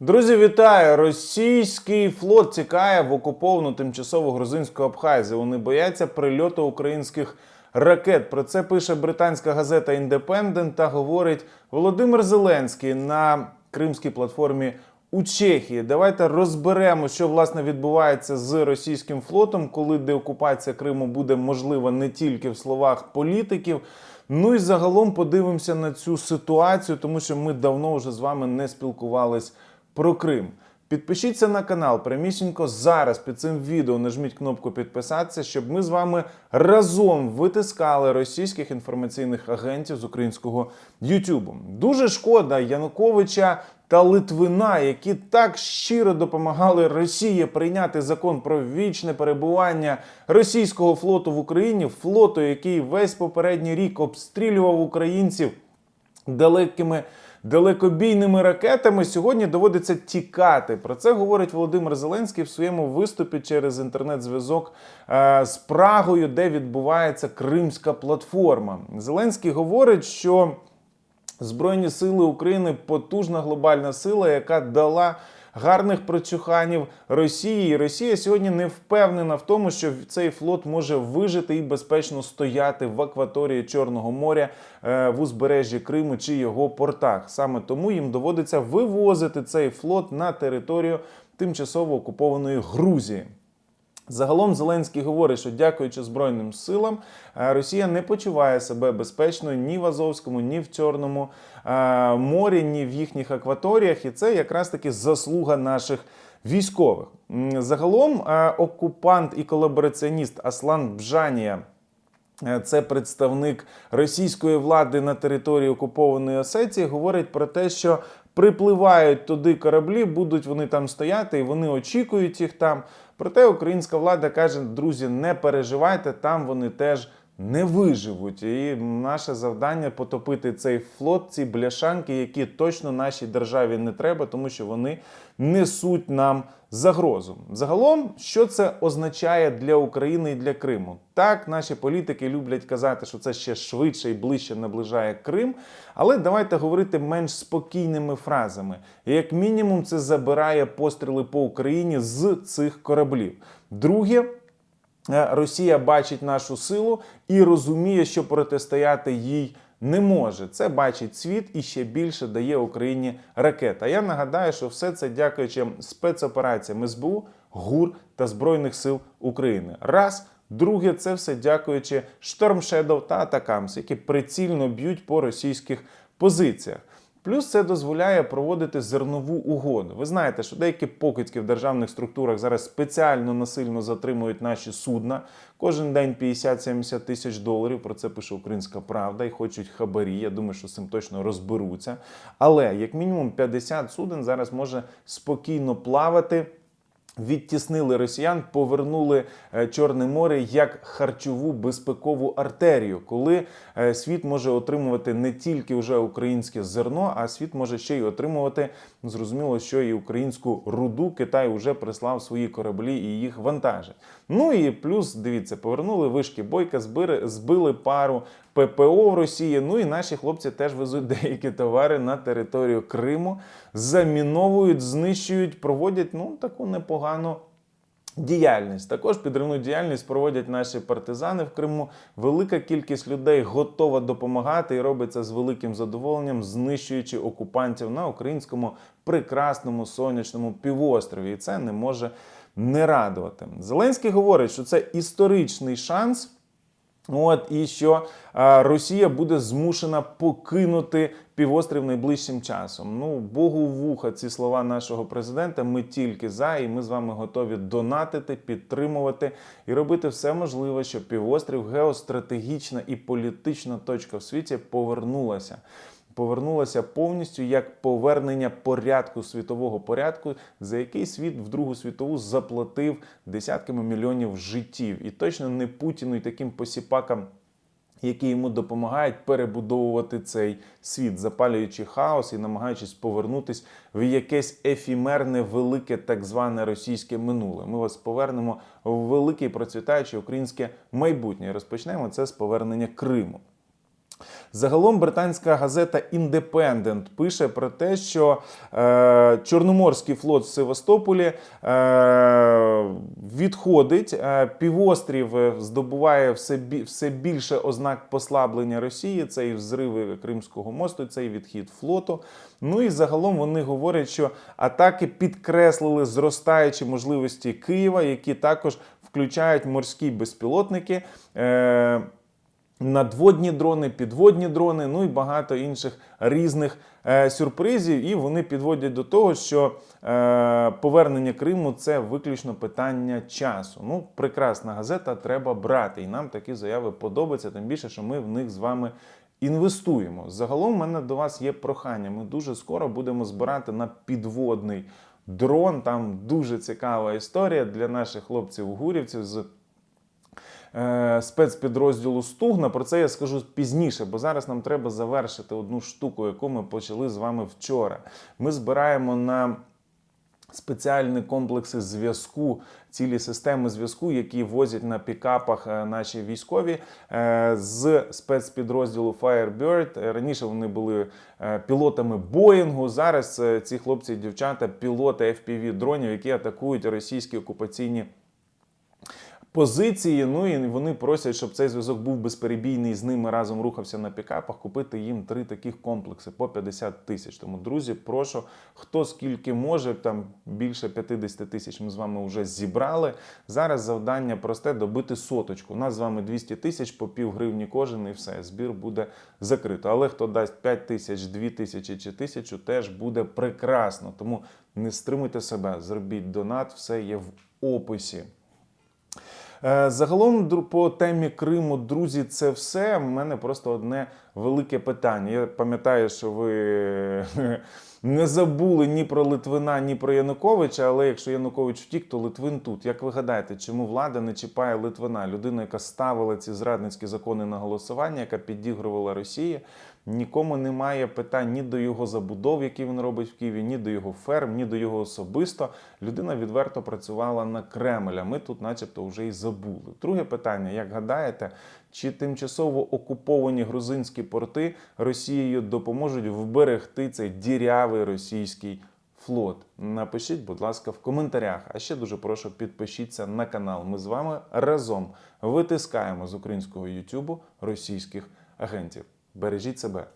Друзі, вітаю! Російський флот тікає в окуповану тимчасово грузинську Абхазію. Вони бояться прильоту українських ракет. Про це пише британська газета Індепендент та говорить Володимир Зеленський на кримській платформі у Чехії. Давайте розберемо, що власне відбувається з російським флотом, коли деокупація Криму буде можлива не тільки в словах політиків. Ну і загалом подивимося на цю ситуацію, тому що ми давно вже з вами не спілкувались про Крим. Підпишіться на канал прямісінько зараз під цим відео нажміть кнопку підписатися, щоб ми з вами разом витискали російських інформаційних агентів з українського Ютубу. Дуже шкода Януковича та Литвина, які так щиро допомагали Росії прийняти закон про вічне перебування російського флоту в Україні, флоту, який весь попередній рік обстрілював українців далекими далекобійними ракетами сьогодні доводиться тікати. Про це говорить Володимир Зеленський в своєму виступі через інтернет-зв'язок е, з Прагою, де відбувається Кримська платформа. Зеленський говорить, що Збройні сили України потужна глобальна сила, яка дала гарних прочуханів Росії. І Росія сьогодні не впевнена в тому, що цей флот може вижити і безпечно стояти в акваторії Чорного моря е, в узбережжі Криму чи його портах. Саме тому їм доводиться вивозити цей флот на територію тимчасово окупованої Грузії. Загалом Зеленський говорить, що дякуючи Збройним силам, е, Росія не почуває себе безпечно ні в Азовському, ні в Чорному е, морі, ні в їхніх акваторіях. І це якраз таки заслуга наших військових. Загалом е, окупант і колабораціоніст Аслан Бжанія. Це представник російської влади на території окупованої Осетії. Говорить про те, що припливають туди кораблі, будуть вони там стояти, і вони очікують їх там. Проте українська влада каже: друзі, не переживайте, там вони теж не виживуть. І наше завдання потопити цей флот, ці бляшанки, які точно нашій державі не треба, тому що вони несуть нам загрозу. Загалом, що це означає для України і для Криму? Так, наші політики люблять казати, що це ще швидше і ближче наближає Крим. Але давайте говорити менш спокійними фразами. Як мінімум, це забирає постріли по Україні з цих кораблів. Друге. Е, Росія бачить нашу силу і розуміє, що протистояти їй не може. Це бачить світ і ще більше дає Україні ракет. А я нагадаю, що все це дякуючи спецопераціям СБУ, ГУР та Збройних сил України. Раз. Друге, це все дякуючи Shadow та Атакамс, які прицільно б'ють по російських позиціях. Плюс це дозволяє проводити зернову угоду. Ви знаєте, що деякі покидьки в державних структурах зараз спеціально насильно затримують наші судна. Кожен день 50-70 тисяч доларів. Про це пише Українська Правда і хочуть хабарі. Я думаю, що з цим точно розберуться. Але як мінімум 50 суден зараз може спокійно плавати. Відтіснили росіян, повернули е, Чорне море як харчову безпекову артерію, коли е, світ може отримувати не тільки вже українське зерно, а світ може ще й отримувати зрозуміло, що і українську руду Китай вже прислав свої кораблі і їх вантажить. Ну і плюс дивіться, повернули вишки бойка, збили, збили пару ППО в Росії. Ну і наші хлопці теж везуть деякі товари на територію Криму, заміновують, знищують, проводять ну таку непогану. Діяльність також підривну діяльність проводять наші партизани в Криму. Велика кількість людей готова допомагати і робить це з великим задоволенням, знищуючи окупантів на українському прекрасному сонячному півострові. І це не може не радувати. Зеленський говорить, що це історичний шанс. От і що Росія буде змушена покинути півострів найближчим часом. Ну, Богу вуха ці слова нашого президента. Ми тільки за, і ми з вами готові донатити, підтримувати і робити все можливе, щоб півострів геостратегічна і політична точка в світі повернулася. Повернулася повністю як повернення порядку світового порядку, за який світ в Другу світову заплатив десятками мільйонів життів, і точно не Путіну і таким посіпакам. Які йому допомагають перебудовувати цей світ, запалюючи хаос і намагаючись повернутись в якесь ефімерне, велике так зване російське минуле. Ми вас повернемо в велике і процвітаюче українське майбутнє. Розпочнемо це з повернення Криму. Загалом британська газета Independent пише про те, що е, Чорноморський флот в Севастополі е, відходить, е, півострів е, здобуває все, все більше ознак послаблення Росії. Це і взриви Кримського мосту, це і відхід флоту. Ну і загалом вони говорять, що атаки підкреслили зростаючі можливості Києва, які також включають морські безпілотники. Е, надводні дрони, підводні дрони, ну і багато інших різних е, сюрпризів. І вони підводять до того, що е, повернення Криму це виключно питання часу. Ну, прекрасна газета, треба брати. І нам такі заяви подобаються, тим більше, що ми в них з вами. Інвестуємо. Загалом, в мене до вас є прохання. Ми дуже скоро будемо збирати на підводний дрон. Там дуже цікава історія для наших хлопців-гурівців з спецпідрозділу Стугна. Про це я скажу пізніше, бо зараз нам треба завершити одну штуку, яку ми почали з вами вчора. Ми збираємо на спеціальні комплекси зв'язку, цілі системи зв'язку, які возять на пікапах е, наші військові е, з спецпідрозділу Firebird. Е, Раніше вони були е, пілотами Боїнгу. Зараз е, ці хлопці і дівчата пілоти FPV дронів, які атакують російські окупаційні позиції. Ну і вони просять, щоб цей зв'язок був безперебійний з ними разом рухався на пікапах. Купити їм три таких комплекси по 50 тисяч. Тому, друзі, прошу, хто скільки може, там більше 50 тисяч ми з вами вже зібрали. Зараз завдання просте добити соточку. У нас з вами 200 тисяч по пів гривні кожен, і все. Збір буде закрито. Але хто дасть 5 тисяч, 2 тисячі чи тисячу, теж буде прекрасно. Тому не стримуйте себе, зробіть донат, все є в описі. Е, Загалом по темі Криму, друзі, це все. У мене просто одне велике питання. Я пам'ятаю, що ви не забули ні про Литвина, ні про Януковича, але якщо Янукович втік, то Литвин тут. Як ви гадаєте, чому влада не чіпає Литвина? Людина, яка ставила ці зрадницькі закони на голосування, яка підігрувала Росії, нікому немає питань ні до його забудов, які він робить в Києві, ні до його ферм, ні до його особисто. Людина відверто працювала на Кремль, а ми тут, начебто, вже й забули. Друге питання: як гадаєте, чи тимчасово окуповані грузинські порти Росією допоможуть вберегти цей дірявий російський флот? Напишіть, будь ласка, в коментарях. А ще дуже прошу підпишіться на канал. Ми з вами разом витискаємо з українського Ютубу російських агентів. Бережіть себе.